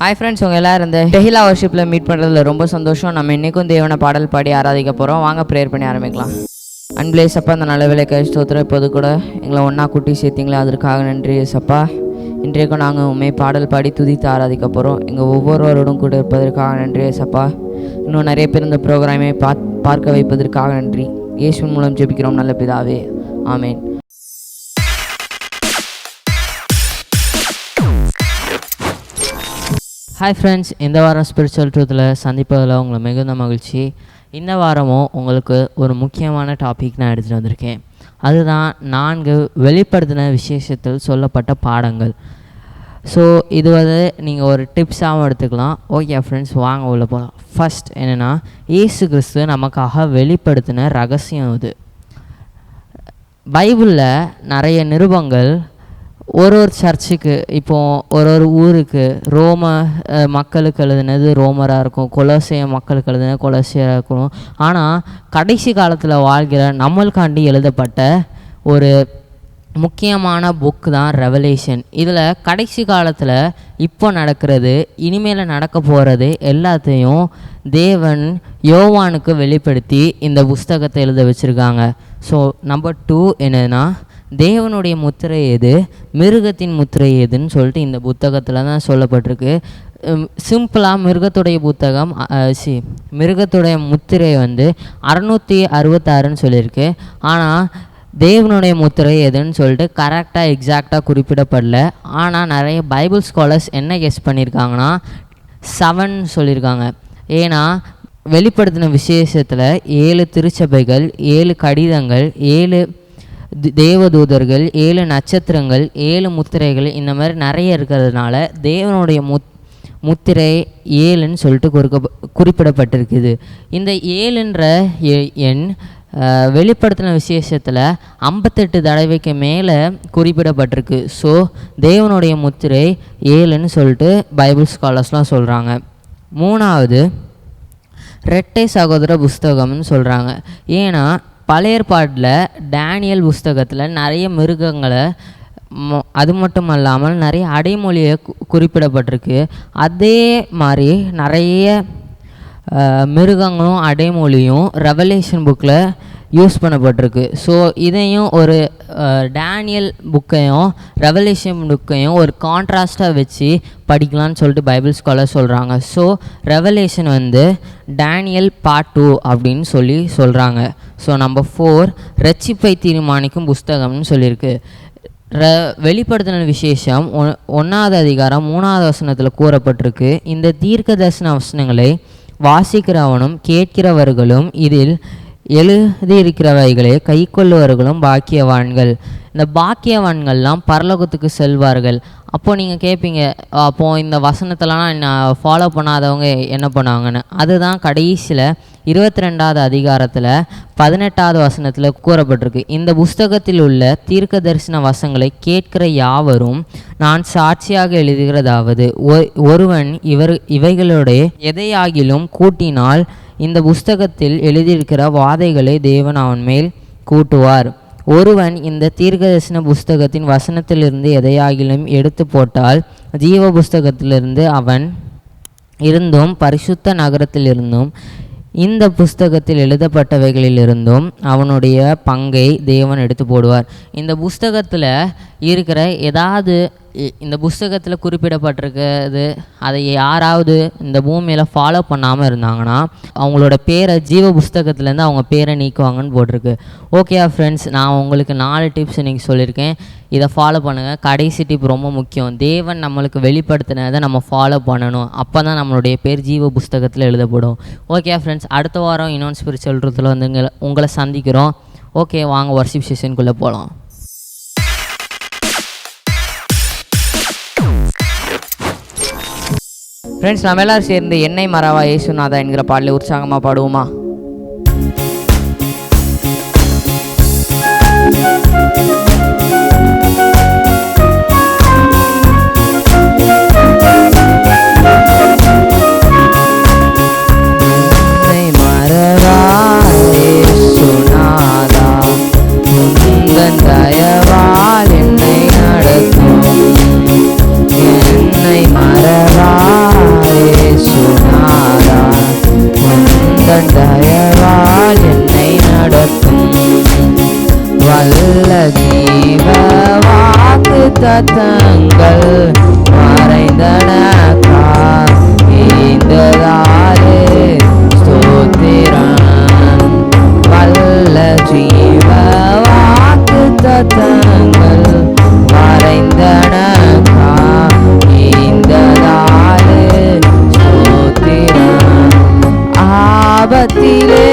Hi friends உங்கள் எல்லோரும் இந்த டெஹிலா வர்ஷிப்பில் மீட் பண்ணுறதுல ரொம்ப சந்தோஷம். நம்ம இன்றைக்கும் தேவனை பாடல் பாடி ஆராதிக்க போகிறோம் வாங்க ப்ரேயர் பண்ணி ஆரம்பிக்கலாம். அன்பிலே சப்பா அந்த நல்ல வேலை கழிச்சு இப்போது கூட எங்களை ஒன்றா கூட்டி சேர்த்திங்களா அதற்காக நன்றி சப்பா இன்றைக்கும் நாங்கள் உண்மை பாடல் பாடி துதித்து ஆராதிக்க போகிறோம் எங்கள் ஒவ்வொருவரோடும் கூட இருப்பதற்காக நன்றி சப்பா இன்னும் நிறைய பேர் இந்த ப்ரோக்ராமை பார்க்க வைப்பதற்காக நன்றி. இயேசுவின் மூலம் ஜெபிக்கிறோம் நல்ல பிதாவே. ஆமேன். ஹாய் ஃப்ரெண்ட்ஸ் இந்த வாரம் ஸ்பிரிச்சுவல் ட்ரூத்தில் சந்திப்பதில் உங்களை மிகுந்த மகிழ்ச்சி. இந்த வாரமும் உங்களுக்கு ஒரு முக்கியமான டாபிக் நான் எடுத்துகிட்டு வந்திருக்கேன். அதுதான் நான்கு வெளிப்படுத்தின விசேஷத்தில் சொல்லப்பட்ட பாடங்கள். ஸோ இது வந்து நீங்கள் ஒரு டிப்ஸாகவும் எடுத்துக்கலாம். ஓகே ஃப்ரெண்ட்ஸ் வாங்க உள்ள போகலாம் ஃபஸ்ட் என்னென்னா இயேசு கிறிஸ்து நமக்காக வெளிப்படுத்தின ரகசியம் இது பைபிளில் நிறைய நிருபங்கள் ஒரு ஒரு சர்ச்சுக்கு இப்போ ஒரு ஒரு ஊருக்கு ரோம மக்களுக்கு எழுதுனது ரோமராக இருக்கும் கொலோசிய மக்களுக்கு எழுதுனது கொலோசியராக இருக்கும் ஆனால் கடைசி காலத்தில் வாழ்கிற நம்மளுக்காண்டி எழுதப்பட்ட ஒரு முக்கியமான புக் தான் ரெவலேஷன் இதில் கடைசி காலத்தில் இப்போ நடக்கிறது இனிமேல் நடக்க போகிறது எல்லாத்தையும் தேவன் யோவானுக்கு வெளிப்படுத்தி இந்த புஸ்தகத்தை எழுத வச்சுருக்காங்க. ஸோ நம்பர் டூ என்னன்னா தேவனுடைய முத்திரை எது? மிருகத்தின் முத்திரை எதுன்னு சொல்லிட்டு இந்த புத்தகத்தில் தான் சொல்லப்பட்டிருக்கு. சிம்பிளாக மிருகத்துடைய புத்தகம் சி மிருகத்துடைய முத்திரை வந்து அறநூற்றி அறுபத்தாறுன்னு சொல்லியிருக்கு. ஆனால் தேவனுடைய முத்திரை எதுன்னு சொல்லிட்டு கரெக்டாக எக்ஸாக்டாக குறிப்பிடப்படல. ஆனால் நிறைய பைபிள் ஸ்காலர்ஸ் என்ன கெஸ் பண்ணியிருக்காங்கன்னா செவன் சொல்லியிருக்காங்க. ஏன்னா வெளிப்படுத்தின விசேஷத்தில் ஏழு திருச்சபைகள் ஏழு கடிதங்கள் ஏழு தேவதூதர்கள் ஏழு நட்சத்திரங்கள் ஏழு முத்திரைகள் இந்த மாதிரி நிறைய இருக்கிறதுனால தேவனுடைய முத் முத்திரை ஏழுன்னு சொல்லிட்டு குறிக்க குறிப்பிடப்பட்டிருக்குது. இந்த ஏழுன்ற எ- எண் வெளிப்படுத்தின விசேஷத்தில் ஐம்பத்தெட்டு தடவைக்கு மேலே குறிப்பிடப்பட்டிருக்கு. ஸோ தேவனுடைய முத்திரை ஏழுன்னு சொல்லிட்டு பைபிள் ஸ்காலர்ஸ்லாம் சொல்கிறாங்க மூணாவது ரெட்டை சகோதர புஸ்தகம்னு சொல்கிறாங்க ஏன்னா பழைய ஏற்பாட்டில் டேனியல் புஸ்தகத்தில் நிறைய மிருகங்களை அது மட்டும் அல்லாமல் நிறைய அடைமொழியை கு- குறிப்பிடப்பட்டிருக்கு. அதே மாதிரி நிறைய மிருகங்களும் அடைமொழியும் ரெவலேஷன் புக்கில் யூஸ் பண்ணப்பட்டிருக்கு. ஸோ இதையும் ஒரு டேனியல் புக்கையும் ரெவலேஷன் புக்கையும் ஒரு கான்ட்ராஸ்டாக வச்சு படிக்கலான்னு சொல்லிட்டு பைபிள் ஸ்காலர் சொல்கிறாங்க ஸோ ரெவலேஷன் வந்து டேனியல் பார்ட் டூ அப்படின்னு சொல்லி சொல்கிறாங்க ஸோ நம்பர் ஃபோர் ரட்சிப்பை தீர்மானிக்கும் புஸ்தகம்னு சொல்லியிருக்கு. ர வெளிப்படுத்தின விசேஷம் ஒ- ஒன்றாவது அதிகாரம் மூணாவது வசனத்தில் கூறப்பட்டிருக்கு. இந்த தீர்க்க தரிசன வசனங்களை வாசிக்கிறவனும் கேட்கிறவர்களும் இதில் எழுதியிருக்கிறவைகளை கைக்கொள்ளுவர்களும் பாக்கியவான்கள். இந்த பாக்கியவான்கள்லாம் பரலோகத்துக்கு செல்வார்கள். அப்போது நீங்கள் கேட்பீங்க அப்போது இந்த வசனத்தெல்லாம் நான் ஃபாலோ பண்ணாதவங்க என்ன பண்ணுவாங்கன்னு. அதுதான் கடைசியில் இருபத்தி ரெண்டாவது அதிகாரத்தில் பதினெட்டாவது வசனத்தில் கூறப்பட்டிருக்கு. இந்த புஸ்தகத்தில் உள்ள தீர்க்க தரிசன வசங்களை கேட்கிற யாவரும் நான் சாட்சியாக எழுதுகிறதாவது ஒ- ஒருவன் இவர் இவைகளுடைய எதையாகிலும் கூட்டினால் இந்த புஸ்தகத்தில் எழுதியிருக்கிற வாதைகளை தேவன் அவன் மேல் கூட்டுவார். ஒருவன் இந்த தீர்க்கதரிசன புஸ்தகத்தின் வசனத்திலிருந்து எதையாகிலும் எடுத்து போட்டால் ஜீவ புஸ்தகத்திலிருந்து அவன் இருந்தும் பரிசுத்த நகரத்திலிருந்தும் இந்த புஸ்தகத்தில் எழுதப்பட்டவைகளிலிருந்தும் அவனுடைய பங்கை தேவன் எடுத்து போடுவார். இந்த புஸ்தகத்தில் இருக்கிற ஏதாவது இ- இந்த புஸ்தகத்தில் குறிப்பிடப்பட்டிருக்கிறது அதை யாராவது இந்த பூமியில் ஃபாலோ பண்ணாமல் இருந்தாங்கன்னா அவங்களோட பேரை ஜீவ புஸ்தகத்துலேருந்து அவங்க பேரை நீக்குவாங்கன்னு போட்டிருக்கு. ஓகே ஃப்ரெண்ட்ஸ் நான் உங்களுக்கு நாலு டிப்ஸ் இன்றைக்கி சொல்லியிருக்கேன். இதை ஃபாலோ பண்ணுங்கள் கடைசி டிப் ரொம்ப முக்கியம். தேவன் நம்மளுக்கு வெளிப்படுத்தினதை நம்ம ஃபாலோ பண்ணணும். அப்போ தான் நம்மளுடைய பேர் ஜீவ புஸ்தகத்தில் எழுதப்படும். ஓகே ஃப்ரெண்ட்ஸ் அடுத்த வாரம் இன்னொன்று ஸ்பிரிச்சுவல் ட்ரூத்தில் வந்து உங்களை- சந்திக்கிறோம். ஓகே வாங்க வர்ஷிப் செஷனுக்குள்ளே போகலாம் ஃப்ரெண்ட்ஸ் நம்ம எல்லோரும் சேர்ந்து என்னை மறவா இயேசுநாதா என்கிற பாடலை உற்சாகமாக பாடுவோமா? வல்ல ஜீவ வாக்கு தத்தங்கள் மறைந்தன காந்ததாலே ஸ்தோத்திரம். வல்ல ஜீவ வாக்கு தத்தங்கள் மறைந்தன காந்ததாலே ஸ்தோத்திரம். ஆபத்திலே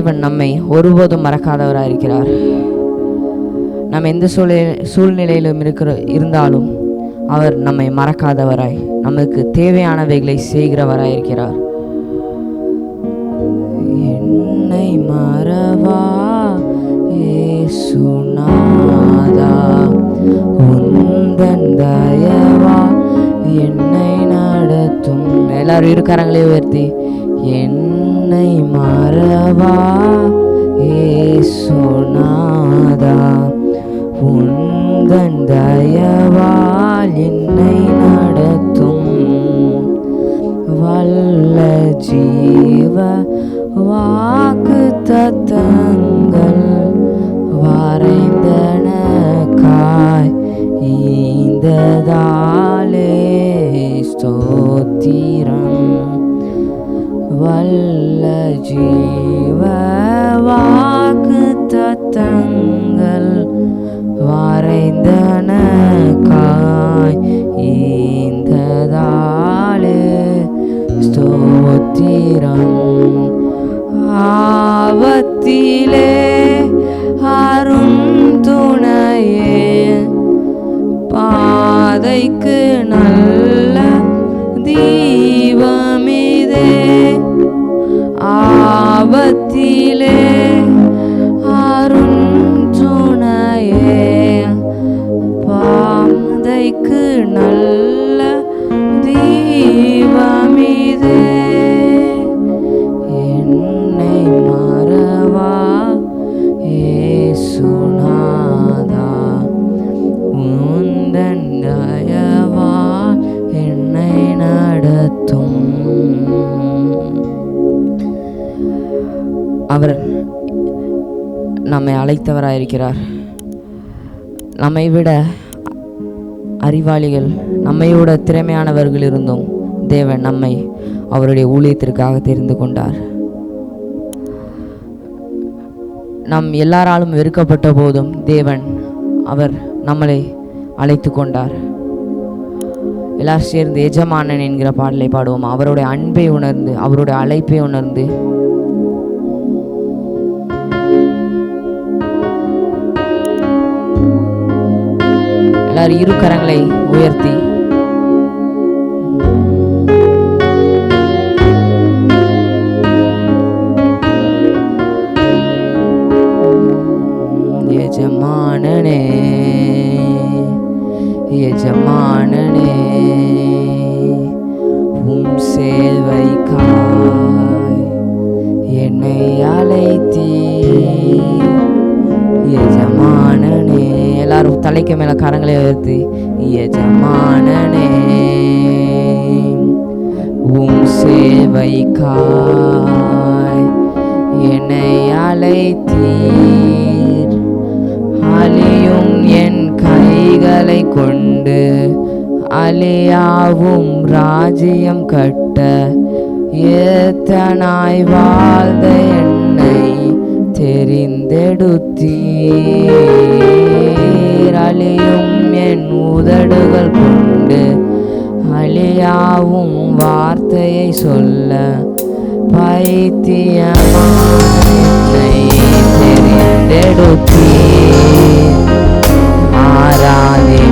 தேவன் நம்மை ஒருபோதும் மறக்காதவராக இருக்கிறார். நம்ம எந்த சூழ்நிலை சூழ்நிலையிலும் இருக்கிற இருந்தாலும் அவர் நம்மை மறக்காதவராய் நமக்கு தேவையானவைகளை செய்கிறவராய் இருக்கிறார். என்னை மறவா சுனாதா உந்தந்தயவா என்னை நடத்தும். எல்லாரும் இருக்காரங்களே உயர்த்தி. என்னை மறவா? ஏசுநாதா உந்தன் தயவால் என்னை நடத்தும். வல்ல ஜீவ வாக்கு தத்தங்கள் வரைந்தன காய் ஈந்ததாலே ஸ்தோத்திரம். வல்ல ஜீவ படைத்தவராயிருக்கிறார் நம்மை விட அறிவாளிகள் நம்மை விட திறமையானவர்கள் இருந்தும் தேவன் நம்மை அவருடைய ஊழியத்திற்காக தெரிந்து கொண்டார். நம் எல்லாராலும் வெறுக்கப்பட்ட போதும் தேவன் அவர் நம்மளை அழைத்து கொண்டார். எல்லாரும் சேர்ந்து எஜமானன் என்கிற பாடலை பாடுவோம். அவருடைய அன்பை உணர்ந்து அவருடைய அழைப்பை உணர்ந்து எல்லாரும் இரு கரங்களை உயர்த்தி. எல்லாரும் தலைக்கு மேல கரங்களை உயர்த்தி எஜமானனே உம் சேவைக்காய் என்னை அழைத்தீர். அழியும் என் கைகளை கொண்டு அழியாவும் ராஜ்யம் கட்ட ஏத்தனாய் வாழ்ந்த என்னை தெரிந்தெடுத்தீர். உதடுகள் கொண்டு அழியாவும் வார்த்தையை சொல்ல பைத்தியமானை தெரிந்தெடுத்தே ஆராதே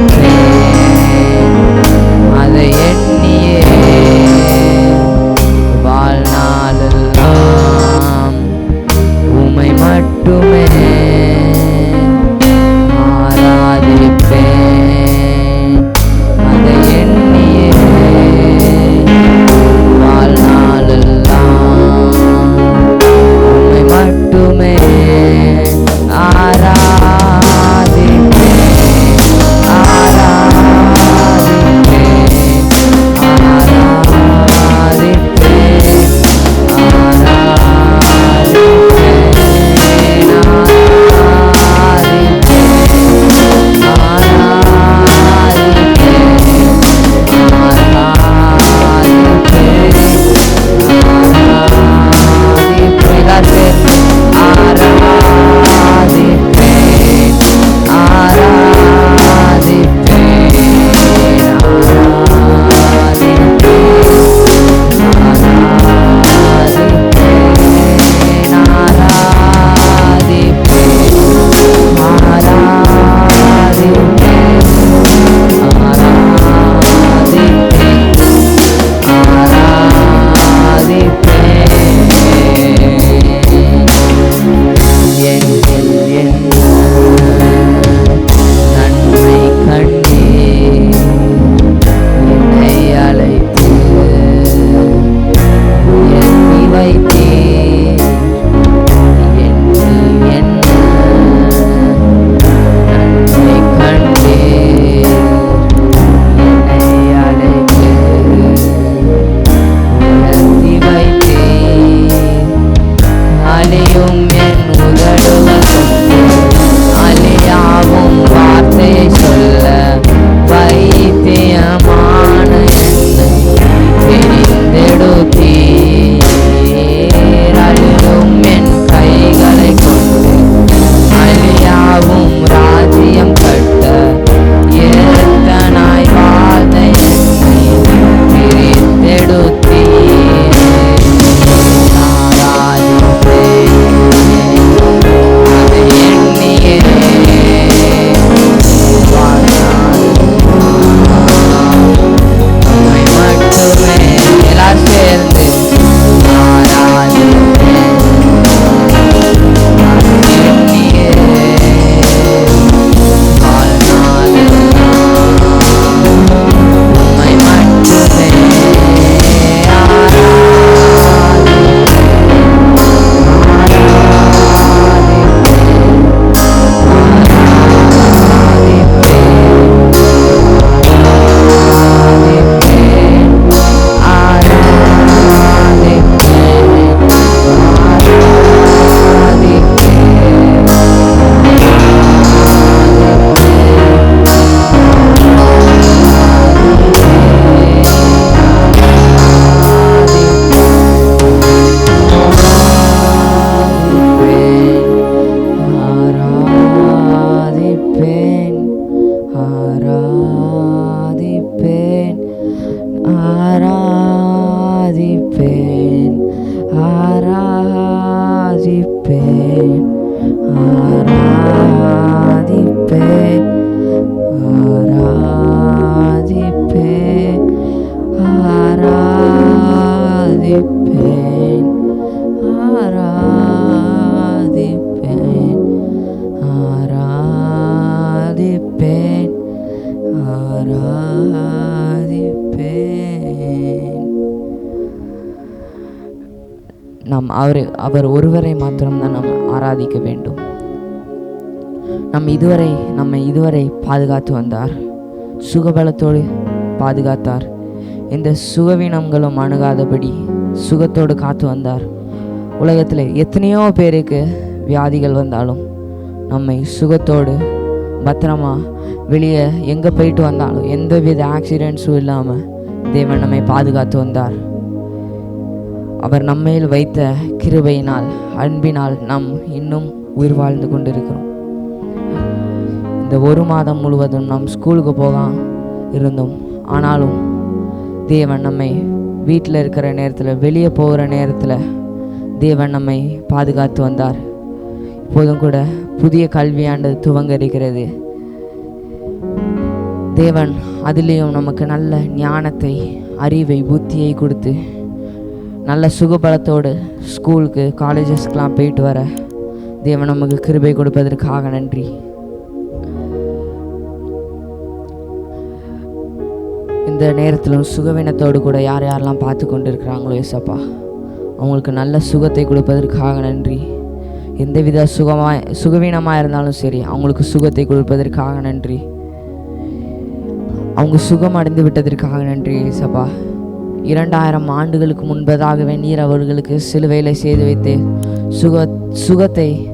Para அவர் ஒருவரை மாத்திரம்தான் நாம் ஆராதிக்க வேண்டும். நம் இதுவரை நம்மை இதுவரை பாதுகாத்து வந்தார். சுகபலத்தோடு பாதுகாத்தார். எந்த சுகவீனங்களும் அணுகாதபடி சுகத்தோடு காத்து வந்தார். உலகத்தில் எத்தனையோ பேருக்கு வியாதிகள் வந்தாலும் நம்மை சுகத்தோடு பத்திரமா வெளியே எங்கே போயிட்டு வந்தாலும் எந்த வித ஆக்சிடென்ட்ஸும் இல்லாமல் தேவன் நம்மை பாதுகாத்து வந்தார். அவர் நம்மேல் வைத்த கிருபையினால் அன்பினால் நாம் இன்னும் உயிர் வாழ்ந்து கொண்டிருக்கிறோம். இந்த ஒரு மாதம் முழுவதும் நாம் ஸ்கூலுக்கு போக இருந்தோம். ஆனாலும் தேவன் நம்மை வீட்டில் இருக்கிற நேரத்தில் வெளியே போகிற நேரத்தில் தேவன் நம்மை பாதுகாத்து வந்தார். இப்போதும் கூட புதிய கல்வியாண்டு துவங்க இருக்கிறது தேவன் அதிலேயும் நமக்கு நல்ல ஞானத்தை அறிவை புத்தியை கொடுத்து நல்ல சுகபலத்தோடு ஸ்கூலுக்கு காலேஜஸ்க்கெலாம் போயிட்டு வர தேவன் நமக்கு கிருபை கொடுப்பதற்காக நன்றி. இந்த நேரத்திலும் சுகவீனத்தோடு கூட யார் யாரெல்லாம் பார்த்து கொண்டு இருக்கிறாங்களோ ஏசப்பா அவங்களுக்கு நல்ல சுகத்தை கொடுப்பதற்காக நன்றி. எந்தவித சுகமாக சுகவீனமாக இருந்தாலும் சரி அவங்களுக்கு சுகத்தை கொடுப்பதற்காக நன்றி. அவங்க சுகம் அடைந்து விட்டதற்காக நன்றி ஏசப்பா. இரண்டாயிரம் ஆண்டுகளுக்கு முன்பதாகவே நீர் அவர்களுக்கு சிலுவையில் செய்து வைத்து சுக சுகத்தை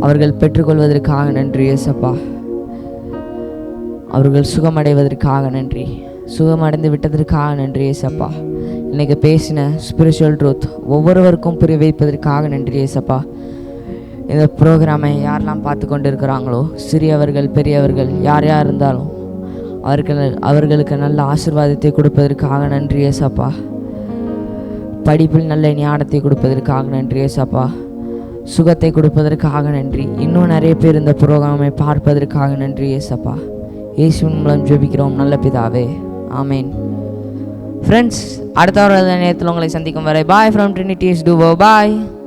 அவர்கள் பெற்றுக்கொள்வதற்காக நன்றி ஏசப்பா அவர்கள் சுகமடைவதற்காக நன்றி. சுகமடைந்து விட்டதற்காக நன்றி ஏசப்பா இன்னைக்கு பேசின ஸ்பிரிச்சுவல் ட்ரூத் ஒவ்வொருவருக்கும் புரிய வைப்பதற்காக நன்றி ஏசப்பா இந்த ப்ரோக்ராமை யாரெல்லாம் பார்த்து கொண்டு இருக்கிறாங்களோ சிறியவர்கள் பெரியவர்கள் யார் யார் இருந்தாலும் அவர்கள் அவர்களுக்கு நல்ல ஆசீர்வாதத்தை கொடுப்பதற்காக நன்றி ஏசப்பா. படிப்பில் நல்ல ஞானத்தை கொடுப்பதற்காக நன்றி ஏசப்பா. சுகத்தை கொடுப்பதற்காக நன்றி. இன்னும் நிறைய பேர் இந்த ப்ரோக்ராமை பார்ப்பதற்காக நன்றி ஏசப்பா. இயேசுவின் மூலம் ஜெபிக்கிறோம் நல்ல பிதாவே. ஆமேன். ஃப்ரெண்ட்ஸ் அடுத்த ஒரு நேரத்தில் உங்களை சந்திக்கும் வரை பாய் ஃப்ரம் ட்ரினிட்டிஸ் டூவோ பாய்